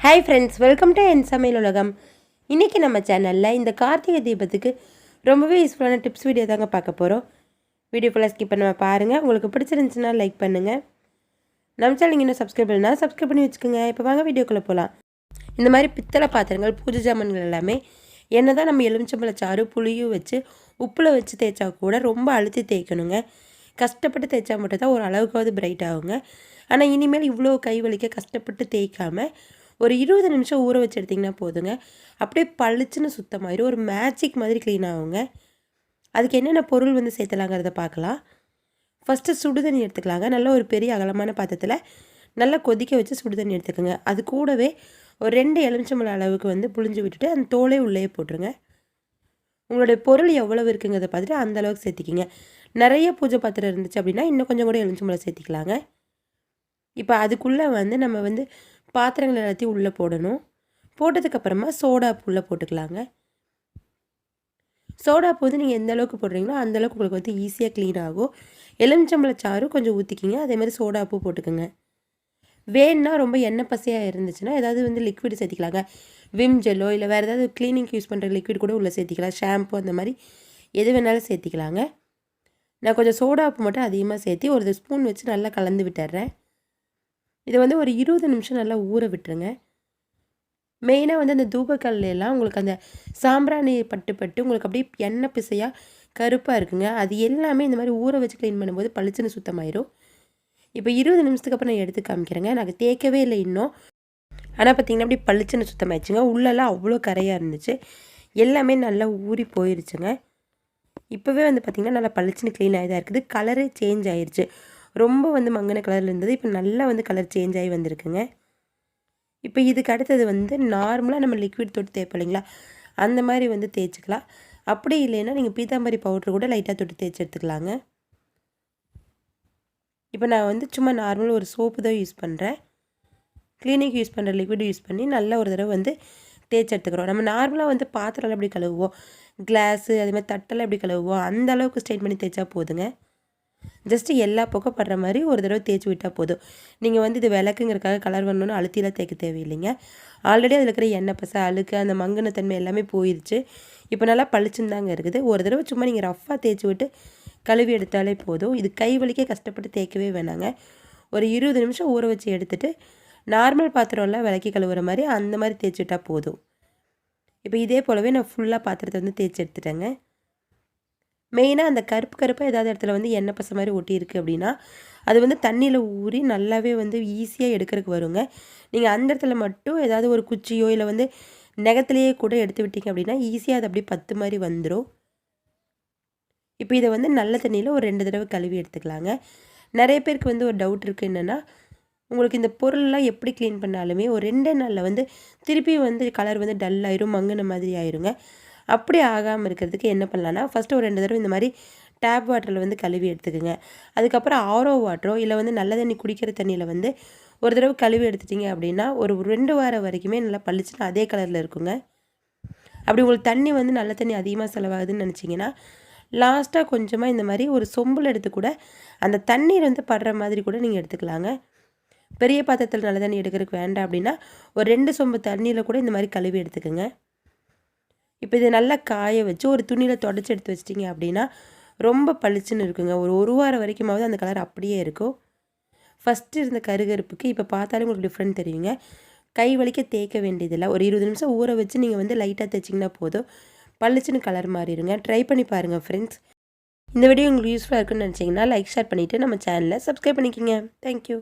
Hi friends welcome to என் சமையல் உலகம் இன்றைக்கி நம்ம சேனலில் இந்த கார்த்திகை தீபத்துக்கு ரொம்பவே யூஸ்ஃபுல்லான டிப்ஸ் வீடியோ தாங்க பார்க்க போகிறோம் வீடியோ ஃபுல்லாக ஸ்கிப் பண்ணாமல் பாருங்கள் உங்களுக்கு பிடிச்சிருந்துச்சுன்னா லைக் பண்ணுங்கள் நம்ம சேனல் இன்னும் சப்ஸ்கிரைப் பண்ணால் சப்ஸ்கிரைப் பண்ணி வச்சுக்கோங்க. இப்போ வாங்க வீடியோக்குள்ளே போகலாம் இந்த மாதிரி பித்தளை பாத்திரங்கள் பூஜை ஜாமான்கள் எல்லாமே என்ன தான் நம்ம எலுமிச்சம்பழ சாறு புளியும் வச்சு உப்பில் வச்சு தேய்ச்சா கூட ரொம்ப அழுத்தி தேய்க்கணுங்க. கஷ்டப்பட்டு தேய்ச்சா மட்டும் தான் ஒரு அளவுக்காவது பிரைட் ஆகுங்க. ஆனால் இனிமேல் இவ்வளோ கை வலிக்க கஷ்டப்பட்டு தேய்க்காமல் ஒரு இருபது நிமிஷம் ஊற வச்சு எடுத்திங்கன்னா போதுங்க. அப்படியே பளிச்சுன்னு சுத்தமாயிரும் ஒரு மேஜிக் மாதிரி க்ளீன் ஆகுங்க. அதுக்கு என்னென்ன பொருள் வந்து சேர்த்தலாங்கிறத பார்க்கலாம். ஃபஸ்ட்டு சுடுதண்ணி எடுத்துக்கலாங்க. நல்ல ஒரு பெரிய அகலமான பாத்திரத்தில் நல்லா கொதிக்க வச்சு சுடுதண்ணி எடுத்துக்கோங்க. அது கூடவே ஒரு ரெண்டு எலுமிச்சம்பழம் அளவுக்கு வந்து புழிஞ்சு விட்டுட்டு அந்த தோலே உள்ளே போட்டுருங்க. உங்களுடைய பொருள் எவ்வளவு இருக்குங்கிறத பார்த்துட்டு அந்த அளவுக்கு சேர்த்திக்கிங்க. நிறைய பூஜை பாத்திரம் இருந்துச்சு அப்படின்னா இன்னும் கொஞ்சம் கூட எலுமிச்சம்பழம் சேர்த்திக்கலாங்க. இப்போ அதுக்குள்ளே வந்து நம்ம வந்து பாத்திரங்கள் எல்லாத்தையும் உள்ளே போடணும். போட்டதுக்கப்புறமா சோடா உள்ளே போட்டுக்கலாங்க. சோடா வந்து நீங்கள் எந்த அளவுக்கு போடுறீங்களோ அந்தளவுக்கு உங்களுக்கு வந்து ஈஸியாக க்ளீன் ஆகும். எலுமிச்சம்பழ சாறு கொஞ்சம் ஊற்றிக்கிங்க அதே மாதிரி சோடா பூ போட்டுக்கோங்க. வேணுன்னா ரொம்ப எண்ணெய் பசையாக இருந்துச்சுன்னா ஏதாவது வந்து லிக்விட் சேர்த்திக்கலாங்க. விம் ஜெல்லோ இல்லை வேறு ஏதாவது க்ளீனிங்க்கு யூஸ் பண்ணுற லிக்விட் கூட உள்ளே சேர்த்திக்கலாம். ஷாம்பு அந்த மாதிரி எது வேணாலும் சேர்த்திக்கலாங்க. நான் கொஞ்சம் சோடா உப்பு மட்டும் அதிகமாக சேர்த்து ஒரு ஸ்பூன் வச்சு நல்லா கலந்து விட்டுறேன் இதை வந்து ஒரு இருபது நிமிஷம் நல்லா ஊற விட்டுருங்க. மெயினாக வந்து அந்த தூபக்கல்லாம் உங்களுக்கு அந்த சாம்பிராணி பட்டு பட்டு உங்களுக்கு அப்படியே எண்ணெய் பிசையாக கருப்பாக இருக்குங்க. அது எல்லாமே இந்த மாதிரி ஊற வச்சு க்ளீன் பண்ணும்போது பளிச்சுன்னு சுத்தமாயிரும். இப்போ இருபது நிமிஷத்துக்கு அப்புறம் நான் எடுத்து காமிக்கிறேங்க. எனக்கு தேய்க்கவே இல்லை இன்னும். ஆனால் பார்த்தீங்கன்னா அப்படி பளிச்சுன்னு சுத்தமாயிடுச்சுங்க. உள்ளெல்லாம் அவ்வளோ கரையாக இருந்துச்சு. எல்லாமே நல்லா ஊறி போயிருச்சுங்க. இப்போவே வந்து பார்த்திங்கன்னா நல்லா பளிச்சுன்னு க்ளீன் ஆகி தான் இருக்குது கலரே சேஞ்ச் ஆயிடுச்சு ரொம்ப வந்து மங்கின கலரில் இருந்தது. இப்போ நல்லா வந்து கலர் சேஞ்ச் ஆகி வந்திருக்குங்க. இப்போ இதுக்கு அடுத்தது வந்து நார்மலாக நம்ம லிக்விட் தொட்டு தேய்ப்போம் இல்லைங்களா? அந்த மாதிரி வந்து தேய்ச்சிக்கலாம். அப்படி இல்லைன்னா நீங்கள் பீத்தாம்பரி பவுட்ரு கூட லைட்டாக தொட்டு தேய்ச்சி எடுத்துக்கலாங்க. இப்போ நான் வந்து சும்மா நார்மலாக ஒரு சோப்பு தான் யூஸ் பண்ணுறேன் கிளினிக் யூஸ் பண்ணுற லிக்விட் யூஸ் பண்ணி நல்லா ஒரு தடவை வந்து தேய்ச்சி எடுத்துக்கிறோம். நம்ம நார்மலாக வந்து பாத்திரம் எப்படி கழுவுவோம்? கிளாஸு அதேமாதிரி தட்டெல்லாம் எப்படி கழுவுவோம்? அந்த அளவுக்கு ஸ்ட்ரெயின் பண்ணி தேய்ச்சா போதுங்க. ஜஸ்ட்டு எல்லா பக்கம் படுற மாதிரி ஒரு தடவை தேய்ச்சி விட்டால் போதும். நீங்கள் வந்து இது விளக்குங்கிறக்காக கலர் பண்ணணும்னு அழுத்திலாம் தேய்க்க தேவையில்லைங்க. ஆல்ரெடி அதில் இருக்கிற எண்ணெய் பசை அழுக்கு அந்த மங்கின தன்மை எல்லாமே போயிடுச்சு இப்போ நல்லா பளிச்சுன்னு தாங்க இருக்குது. ஒரு தடவை சும்மா நீங்கள் ரஃப்பாக தேய்ச்சி விட்டு கழுவி எடுத்தாலே போதும். இது கை வலிக்கே கஷ்டப்பட்டு தேய்க்கவே வேணாங்க. ஒரு இருபது நிமிஷம் ஊற வச்சு எடுத்துகிட்டு நார்மல் பாத்திரம்லாம் விளக்கி கழுவுற மாதிரி அந்த மாதிரி தேய்ச்சி விட்டால் போதும். இப்போ இதே போலவே நான் ஃபுல்லாக பாத்திரத்தை வந்து தேய்ச்சி எடுத்துட்டேங்க. மெயினாக அந்த கருப்பு கருப்பாக ஏதாவது இடத்துல வந்து எண்ணெய் பசை மாதிரி ஒட்டியிருக்கு அப்படின்னா அது வந்து தண்ணியில் ஊறி நல்லாவே வந்து ஈஸியாக எடுக்கிறதுக்கு வருங்க. நீங்கள் அந்த இடத்துல மட்டும் ஏதாவது ஒரு குச்சியோ இல்லை வந்து நெகத்திலேயே கூட எடுத்து விட்டீங்க அப்படின்னா ஈஸியாக அது அப்படியே பத்து மாதிரி வந்துடும் இப்போ இதை வந்து நல்ல தண்ணியில் ஒரு ரெண்டு தடவை கழுவி எடுத்துக்கலாங்க. நிறைய பேருக்கு வந்து ஒரு டவுட் இருக்குது என்னென்னா உங்களுக்கு இந்த பொருள்லாம் எப்படி க்ளீன் பண்ணாலுமே ஒரு ரெண்டே நாளில் வந்து திருப்பி வந்து கலர் வந்து டல் ஆயிரும் மங்கின மாதிரி ஆயிருங்க. அப்படி ஆகாமல் இருக்கிறதுக்கு என்ன பண்ணலான்னா ஃபஸ்ட்டு ஒரு ரெண்டு தடவை இந்த மாதிரி டேப் வாட்டரில் வந்து கழுவி எடுத்துக்கோங்க. அதுக்கப்புறம் ஆரோ வாட்டரோ இல்லை வந்து நல்ல தண்ணி குடிக்கிற தண்ணியில் வந்து ஒரு தடவை கழுவி எடுத்துட்டிங்க அப்படின்னா ஒரு ரெண்டு வாரம் வரைக்குமே நல்லா பளிச்சுன்னு அதே கலரில் இருக்குங்க. அப்படி உங்களுக்கு தண்ணி வந்து நல்ல தண்ணி அதிகமாக செலவாகுதுன்னு நினச்சிங்கன்னா லாஸ்ட்டாக கொஞ்சமாக இந்த மாதிரி ஒரு சொம்பில் எடுத்து கூட அந்த தண்ணீர் வந்து படுற மாதிரி கூட நீங்கள் எடுத்துக்கலாங்க. பெரிய பாத்திரத்தில் நல்ல தண்ணி எடுக்கிறதுக்கு வேண்டாம் அப்படின்னா ஒரு ரெண்டு சொம்பு தண்ணியில் கூட இந்த மாதிரி கழுவி எடுத்துக்கோங்க. இப்போ இதை நல்லா காய வச்சு ஒரு துணியில் தொடச்சி எடுத்து வச்சிட்டிங்க அப்படின்னா ரொம்ப பளிச்சுன்னு இருக்குங்க. ஒரு ஒரு வாரம் வரைக்குமாவது அந்த கலர் அப்படியே இருக்கும். ஃபஸ்ட்டு இருந்த கருகருப்புக்கு இப்போ பார்த்தாலே உங்களுக்கு டிஃப்ரெண்ட் தெரியுங்க. கை வலிக்க தேய்க்க வேண்டியதில்லை. ஒரு இருபது நிமிஷம் ஊற வச்சு நீங்கள் வந்து லைட்டாக தைச்சிங்கன்னா போதும். பளிச்சுன்னு கலர் மாறிடுங்க. ட்ரை பண்ணி பாருங்கள் ஃப்ரெண்ட்ஸ் இந்த வீடியோ உங்களுக்கு யூஸ்ஃபுல்லாக இருக்குன்னு நினச்சிங்கன்னா லைக் ஷேர் பண்ணிவிட்டு நம்ம சேனலை சப்ஸ்கிரைப் பண்ணிக்கோங்க. தேங்க்யூ